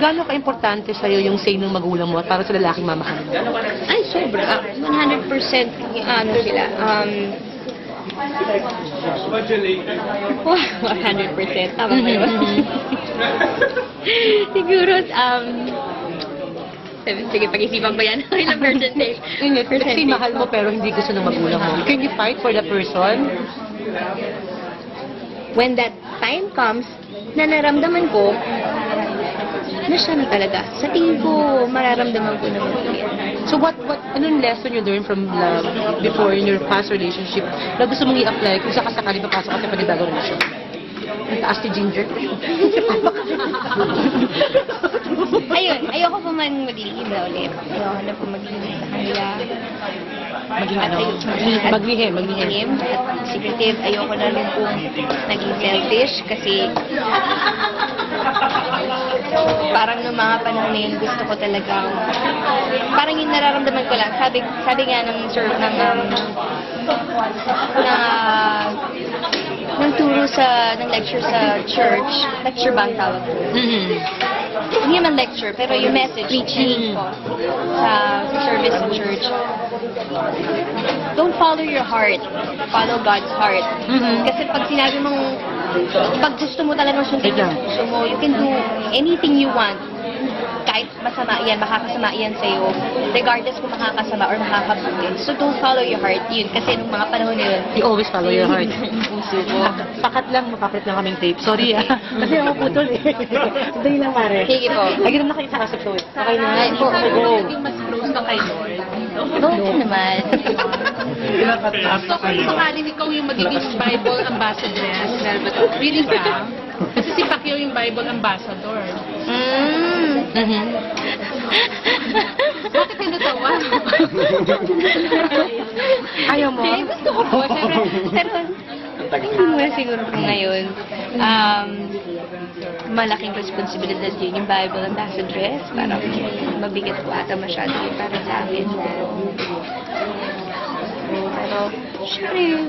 Gano'n ka-importante sa'yo yung say ng magulang mo at para sa lalaking mamahalin? Ay, sobra. 100% ano sila. Um, 100%. Tama ba yun? Siguro, um, sige, sige, pag-isipan ko yan. Ilang percentage? Hindi, kasi mahal mo pero hindi gusto ng magulang mo. Can you fight for the person? When that time comes, na naramdaman ko, na siya na talaga. Sa tingin ko, mararamdaman ko naman ko yan. So what, what, anong lesson you learned from love before in your past relationship na gusto mong i-apply kung sakasakali papasok ka sa panibagong relasyon? Ang taas ni Ginger. Ayun, ayoko pa man maglihim na ulit. Ayoko na po maglihim sa kanila. Maging ano? Maglihim, maglihim. At secretive, ayoko na rin po naging selfish kasi parang noong mga panahon na yun, gusto ko talaga parang yung nararamdaman ko lang. Sabi, sabi nga ng sir, ng um, na ng turo sa, ng lecture sa church, lecture ba ang tawag ko? Mhm. Hindi naman lecture, pero yung message, preaching ko sa, service sa church. Don't follow your heart. Follow God's heart. Mhm. Kasi pag sinabi mong, pag gusto mo talagang sundin Wait lang. yung puso mo, you can do anything you want. Kahit masama yan, makakasama yan sa'yo, regardless kung makakasama or makakabuti. So don't follow your heart yun. Kasi nung mga panahon na yun, You always follow your heart. puso ko. Pakat lang, mapapalit lang kaming tape. Sorry ah. Kasi ako putol eh. Dali lang pare. Sige po. Ay, ganun na kayo sa kasap ko eh. Okay na. Ay, po. Go. mas close ka kay Lord. Oo naman. So, kung sakaling ikaw yung magiging Bible ambassadress, really ba? Kasi si Pacquiao yung Bible ambassador. Mm. Bakit ka natawa? Ayaw mo? Hindi, gusto ko po. Siyempre, pero hindi mo na siguro po ngayon. Um, malaking responsibilidad yun yung Bible ambassadress. Parang mabigat po ata masyado yun para sa akin. Pero, syempre,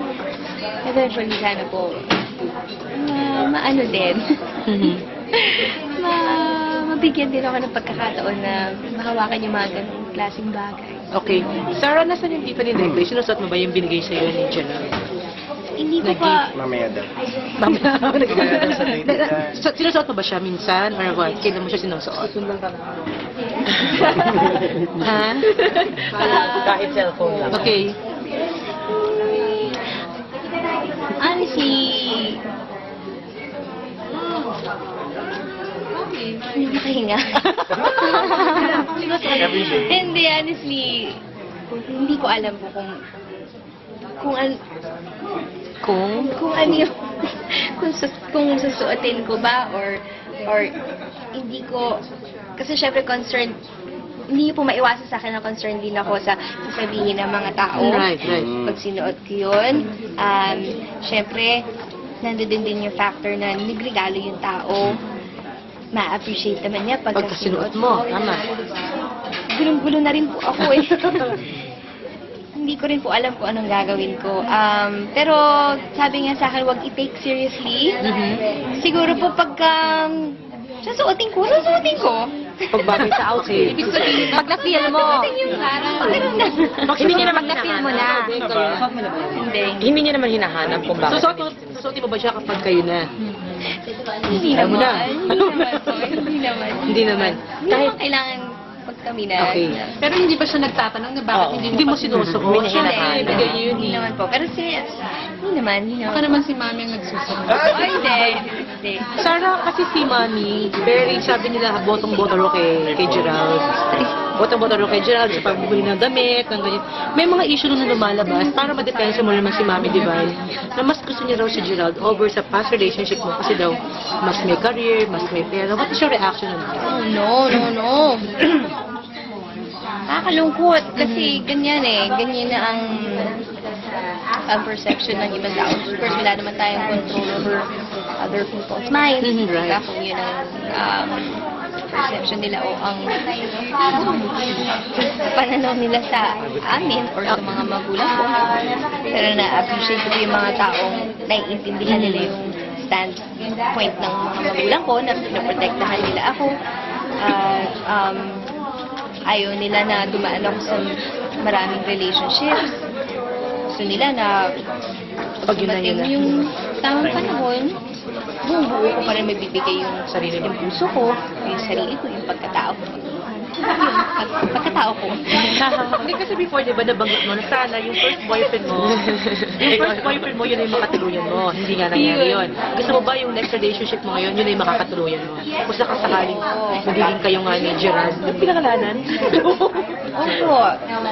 eventually sana po, ma maano din. Mhm. ma mabigyan din ako ng pagkakataon na mahawakan yung mga ganong klaseng bagay. Okay. Sarah, nasan yung Tiffany necklace? Sinusot mo ba yung binigay sa'yo ni Jenna? Hindi ko pa, Mamaya daw. Mamaya. sa date. So, Sinusuot mo ba siya minsan? Or what? Kailan mo siya sinusuot? ha? Kahit cellphone lang. Okay. Honestly, hindi makahinga. Hindi, honestly, hindi ko alam po kung kung an Kung? kung ano yung kung sus, kung susuotin ko ba or or hindi ko kasi syempre concerned hindi po maiwasan sa akin na concerned din ako sa sasabihin ng mga tao Right, right. pag sinuot ko yun um, syempre nandun din yung factor na nagregalo yung tao ma-appreciate naman niya pag Pagka sinuot mo. Tama. gulong-gulo na rin po ako eh. Hindi ko rin po alam kung anong gagawin ko. Um, pero sabi nga sa akin, wag i-take seriously. Mhm. Siguro po pagka um, susuotin ko, susuotin ko. Pag bagay sa outfit. Ibig sabihin, Pag na-feel mo, na. hindi niya naman na-feel mo na. Hindi. Hindi niya naman hinahanap kung bakit. Susuot mo, susuotin mo ba siya kapag kayo na? Hindi mo naman. na. Hindi naman po. Hindi naman. Hindi naman. Naman kailangan pag kami na. Okay. pero hindi ba siya nagtatanong na bakit hindi Hindi mo sinusuot. Hindi niyo yun hindi eh. naman po. Pero si, hindi naman, hindi Baka naman. naman si Mami ang nagsusunod. Ay, hindi. Hindi. Sarah, kasi si Mami, very, sabi nila, botong-boto raw kay, kay Gerald. Botong-boto raw kay Gerald sa pagbubuli ng damit, ng ganyan. May mga issue na lumalabas para madepensa mo naman si Mami Divine na mas gusto niya raw si Gerald over sa past relationship mo kasi daw mas may career, mas may pera. What is your reaction on that? Oh, no, no, no. Nakakalungkot kasi ganyan eh. Ganyan na ang ang perception ng ibang tao. Of course, wala naman tayong control over other people's minds. Mhm, right. Diba? Kung yun ang um, perception nila o ang pananaw nila sa amin or sa mga magulang ko. Pero na-appreciate ko yung mga taong naiintindihan nila yung standpoint ng mga magulang ko na pinoprotektahan nila ako. At um, ayaw nila na dumaan ako sa maraming relationships. Gusto nila na Pag yung tamang panahon, buong buo ko pa rin mabibigay yung Sarili yung puso ko, yung sarili ko, yung pagkatao ko. Yun, pag- pagkatao ko. Hindi kasi before, di ba, nabanggit mo na sana yung first boyfriend mo, yung first boyfriend mo, yun ay makatuluyan mo. Hindi nga nangyari yun. Gusto mo ba yung next relationship mo ngayon, yun ay makakatuluyan mo? Kung sakasakaling magiging kayo nga ni Gerald, yung pinakalanan. Opo.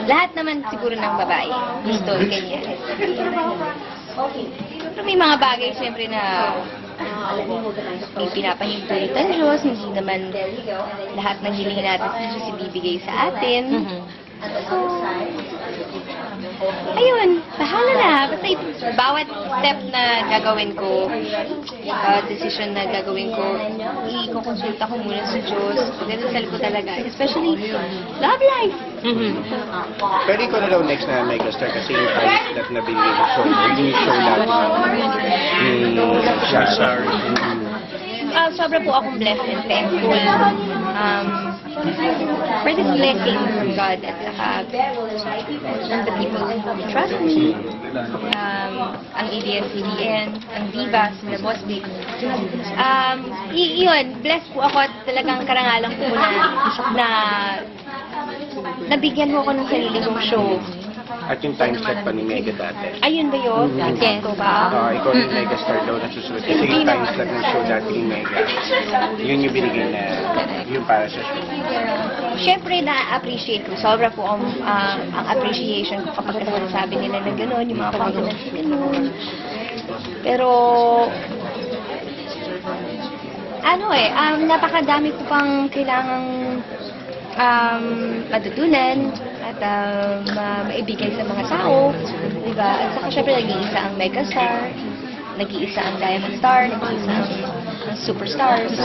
Lahat naman siguro ng babae. Gusto, ganyan. Pero may mga bagay siyempre na may pinapahintulot ang Diyos. Hindi naman lahat ng hiling natin sa Diyos ibibigay sa atin. So, ayun, bahala na. Basta bawat step na gagawin ko, uh, decision na gagawin ko, i-consulta ko muna sa Diyos. Pagdadasal ko talaga. Especially, love life. Pero ikaw na daw next na megastar kasi yung times that nabili mo show yung show natin ni Shazar. Ah, sobra po akong blessed and thankful um, for this blessing from God at saka from the people who trust me. Um, ang ABS-CBN, ang Divas, the Boss Babe. Um, y- yun, blessed po ako at talagang karangalan ko na, na nabigyan mo ako ng sarili kong show. At yung time slot pa ni Mega dati. Ayun ba yun? Yes. Ito ba? Ah, ikaw yung megastar daw na susunod. Kasi yung time slot ng show dati ni Mega, yun yung binigay na yung para sa show. Siyempre, na-appreciate ko. Sobra po ang, ah, ang appreciation ko kapag sabi nila na gano'n, yung mga compliments na gano'n. Pero, ano eh, um, napakadami ko pang kailangang um, matutunan at um, ma- maibigay sa mga tao. Diba? At saka syempre, nag-iisa ang megastar, nag-iisa ang diamond star, nag-iisa ang, ang superstars.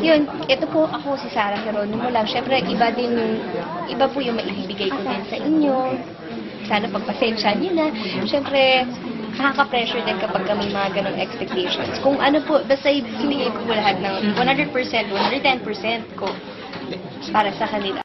Yun, ito po ako si Sarah Geronimo lang. Syempre, iba din yung, iba po yung maibibigay ko din sa inyo. Sana pagpasensya niyo na. Syempre, nakaka-pressure din kapag may mga ganong expectations. Kung ano po, basta ibibigay ko po lahat ng 100%, 110% ko para sa kanila.